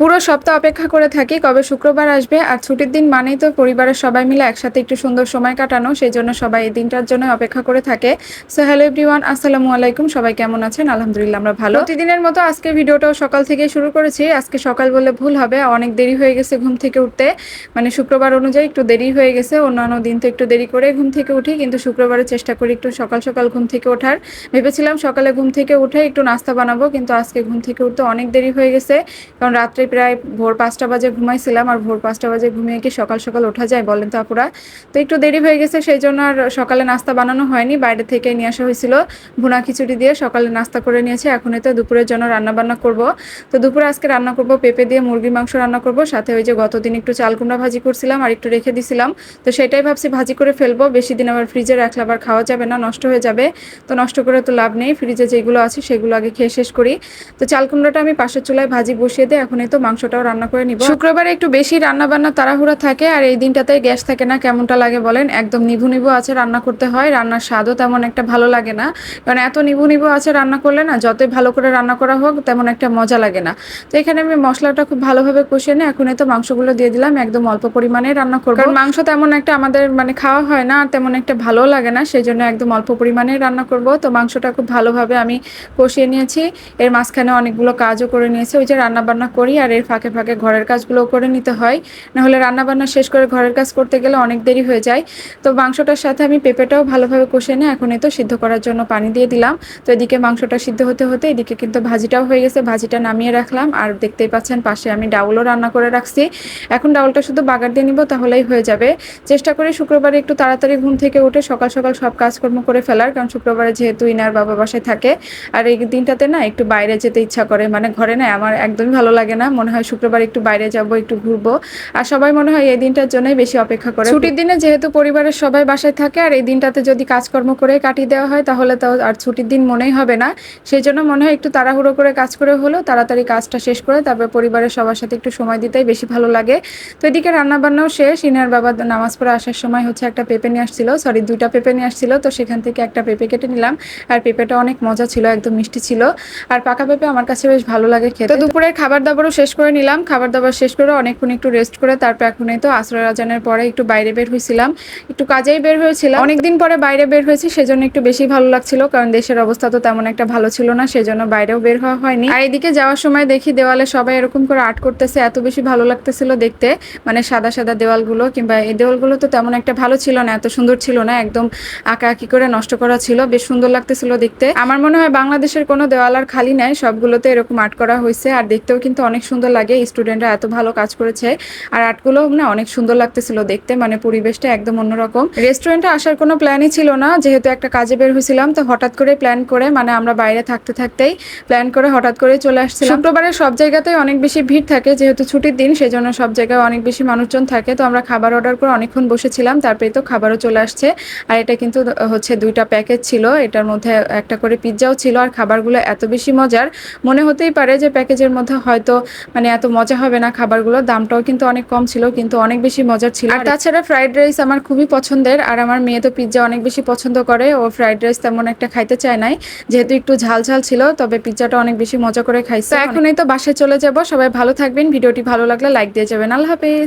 পুরো সপ্তাহ অপেক্ষা করে থাকি, কবে শুক্রবার আসবে আর ছুটির দিন মানেই তো পরিবারের সবাই মিলে একসাথে একটু সুন্দর সময় কাটানো, সেই জন্য সবাই এই দিনটার জন্য অপেক্ষা করে থাকে। সো হ্যালো এভরিওয়ান আসসালামু আলাইকুম, সবাই কেমন আছেন? আলহামদুলিল্লাহ, আমরা ভালো। প্রতিদিনের মতো আজকে ভিডিওটাও সকাল থেকে শুরু করেছি। আজকে সকাল বলে ভুল হবে, অনেক দেরি হয়ে গেছে ঘুম থেকে উঠতে। মানে শুক্রবার অনুযায়ী একটু দেরি হয়ে গেছে, অন্যান্য দিন তো একটু দেরি করে ঘুম থেকে উঠি, কিন্তু শুক্রবারে চেষ্টা করি একটু সকাল সকাল ঘুম থেকে ওঠার। ভেবেছিলাম সকালে ঘুম থেকে উঠে একটু নাস্তা বানাবো, কিন্তু আজকে ঘুম থেকে উঠতে অনেক দেরি হয়ে গেছে, কারণ রাত্রে প্রায় ভোর পাঁচটা বাজে ঘুমাইছিলাম আর ভোর পাঁচটা বাজে ঘুমিয়ে কি সকাল সকাল ওঠা যায় বলেন তো আপুরা? তো একটু দেরি হয়ে গেছে, সেই জন্য আর সকালে নাস্তা বানানো হয়নি। বাইরে থেকে নিয়ে আসা হয়েছিল ভুনা খিচুড়ি দিয়ে, সকালে নাস্তা করে নিয়েছি। এখন তো দুপুরের জন্য রান্না বান্না করব। তো দুপুরে আজকে রান্না করব, পেঁপে দিয়ে মুরগির মাংস রান্না করব। সাথে ওই যে গতদিন একটু চাল কুমড়া ভাজি করছিলাম আর একটু রেখে দিছিলাম। তো সেটাই ভাবছি ভাজি করে ফেলব। বেশি দিন আবার ফ্রিজে রাখলে আবার খাওয়া যাবে না, নষ্ট হয়ে যাবে। তো নষ্ট করে তো লাভ নেই। ফ্রিজে যেগুলো আছে সেগুলো আগে খেয়ে শেষ করি। তো চাল কুমড়াটা আমি পাশের চুলায় ভাজি বসিয়ে দিয়ে এখন এই তো মাংসটাও রান্না করে নিব। শুক্রবারে একটু বেশি রান্না বান্না তাড়াহুড়া থাকে আর এই দিনটাতে গ্যাস থাকে না কেমনটা লাগে বলেন? একদম নিভু নিভু আছে রান্না করতে হয় রান্নার স্বাদও তেমন একটা ভালো লাগে না। কারণ এত নিভু নিভু আছে রান্না করলে না যতই ভালো করে রান্না করা হোক তেমন একটা মজা লাগে না। তো এখানে আমি মশলাটা খুব ভালোভাবে কষিয়ে নিয়ে এখন এই তো মাংসগুলো দিয়ে দিলাম একদম অল্প পরিমাণে রান্না করব। কারণ মাংস তেমন একটা আমাদের মানে খাওয়া হয় না আর তেমন একটা ভালো লাগে না সেই জন্য একদম অল্প পরিমাণে রান্না করব। তো মাংসটা খুব ভালোভাবে আমি কষিয়ে নিয়েছি। এর মাঝখানে অনেকগুলো কাজও করে নিয়েছি ওই যে রান্না বান্না করি আর এর ফাঁকে ফাঁকে ঘরের কাজগুলো করে নিতে হয়। নাহলে রান্না বান্না শেষ করে ঘরের কাজ করতে গেলে অনেক দেরি হয়ে যায়। তো মাংসটার সাথে আমি পেঁপেটাও ভালোভাবে কষে নিয়ে এখন তো সিদ্ধ করার জন্য পানি দিয়ে দিলাম। তো এদিকে মাংসটা সিদ্ধ হতে হতে এদিকে কিন্তু ভাজিটাও হয়ে গেছে। ভাজিটা নামিয়ে রাখলাম। আর দেখতেই পাচ্ছেন পাশে আমি ডাউলও রান্না করে রাখছি। এখন ডাউলটা শুধু বাগার দিয়ে নিব তাহলেই হয়ে যাবে। চেষ্টা করি শুক্রবারে একটু তাড়াতাড়ি ঘুম থেকে উঠে সকাল সকাল সব কাজকর্ম করে ফেলার। কারণ শুক্রবারে যেহেতু ইনার বাবা বাসায় থাকে। আর এই দিনটাতে না একটু বাইরে যেতে ইচ্ছা করে। মানে ঘরে না আমার একদমই ভালো লাগে না। মনে হয় শুক্রবার একটু বাইরে যাব, একটু ঘুরবো। আর সবাই মনে হয় এই দিনটার জন্যই বেশি অপেক্ষা করে। ছুটির দিনে যেহেতু পরিবারের সবাই বাসায় থাকে, আর এই দিনটাতে যদি কাজকর্ম করে কাটিয়ে দেওয়া হয়, তাহলে তো আর ছুটির দিন মনেই হবে না। সেই জন্য মনে হয় একটু তাড়াহুড়ো করে কাজ করে হলেও তাড়াতাড়ি কাজটা শেষ করে তারপর পরিবারের সবার সাথে একটু সময় দিতেই বেশি ভালো লাগে। তো এদিকে রান্না বান্নাও শেষ। ইনার বাবা নামাজ পড়ে আসার সময় হচ্ছে একটা পেঁপে নিয়ে আসছিল সরি দুইটা পেঁপে নিয়ে আসছিল। তো সেখান থেকে একটা পেঁপে কেটে নিলাম। আর পেঁপেটা অনেক মজা ছিল, একদম মিষ্টি ছিল। আর পাকা পেঁপে আমার কাছে বেশ ভালো লাগে খেতে। দুপুরের খাবার দাবারও শেষ করে নিলাম। খাবার দাবার শেষ করে অনেকক্ষণ একটু রেস্ট করে তারপর এখন এই তো আশ্রয় রাজানের পরে একটু বাইরে বের হয়েছিলাম। একটু কাজেই বের হয়েছিলাম। অনেকদিন পরে বাইরে বের হয়েছি, সেজন্য একটু বেশি ভালো লাগছিল, কারণ দেশের অবস্থা তো তেমন একটা ভালো ছিল না, সেজন্য বাইরেও বের হওয়া হয়নি। আর এদিকে যাওয়ার সময় দেখি দেওয়ালে সবাই এরকম করে আর্ট করতেছে, এত বেশি ভালো লাগতেছিল দেখতে। মানে সাদা সাদা দেওয়ালগুলো কিংবা এই দেওয়ালগুলো তো তেমন একটা ভালো ছিল না, এত সুন্দর ছিল না, একদম আঁকা আঁকি করে নষ্ট করা ছিল, বেশ সুন্দর লাগতেছিল দেখতে। আমার মনে হয় বাংলাদেশের কোনো দেওয়াল আর খালি নাই, সবগুলোতে এরকম আর্ট করা হয়েছে, আর দেখতেও কিন্তু অনেক সুন্দর লাগে স্টুডেন্টরা এত ভালো কাজ করেছে। আর আর্টগুলো না অনেক সুন্দর লাগতেছিল দেখতে মানে পরিবেশটা একদম অন্যরকম। রেস্টুরেন্টে আসার কোনো প্ল্যানই ছিল না, যেহেতু একটা কাজে বের হয়েছিলাম, তো হঠাৎ করে প্ল্যান করে মানে আমরা বাইরে থাকতে থাকতেই প্ল্যান করে হঠাৎ করে চলে আসছিলাম। শুক্রবারে সব জায়গাতেই অনেক বেশি ভিড় থাকে, যেহেতু ছুটির দিন, সেজন্য সব জায়গায় অনেক বেশি মানুষজন থাকে, তো আমরা খাবার অর্ডার করে অনেকক্ষণ বসেছিলাম তারপরে তো খাবারও চলে আসছে। আর এটা কিন্তু হচ্ছে দুইটা প্যাকেজ ছিল, এটার মধ্যে একটা করে পিৎজাও ছিল, আর খাবারগুলো এত বেশি মজার, মনে হতেই পারে যে প্যাকেজের মধ্যে হয়তো মানে এত মজা হবে না খাবারগুলো দামটাও কিন্তু অনেক কম ছিল কিন্তু অনেক বেশি মজার ছিল। আর তাছাড়া ফ্রাইড রাইস আমার খুবই পছন্দের আর আমার মেয়ে তো পিৎজা অনেক বেশি পছন্দ করে ও ফ্রাইড রাইস তেমন একটা খাইতে চায় নাই। যেহেতু একটু ঝাল ঝাল ছিল তবে পিৎজাটা অনেক বেশি মজা করে খাইছে। এখনই তো বাসায় চলে যাব সবাই ভালো থাকবেন ভিডিওটি ভালো লাগলে লাইক দিয়ে যাবেন। আল্লাহ হাফেজ।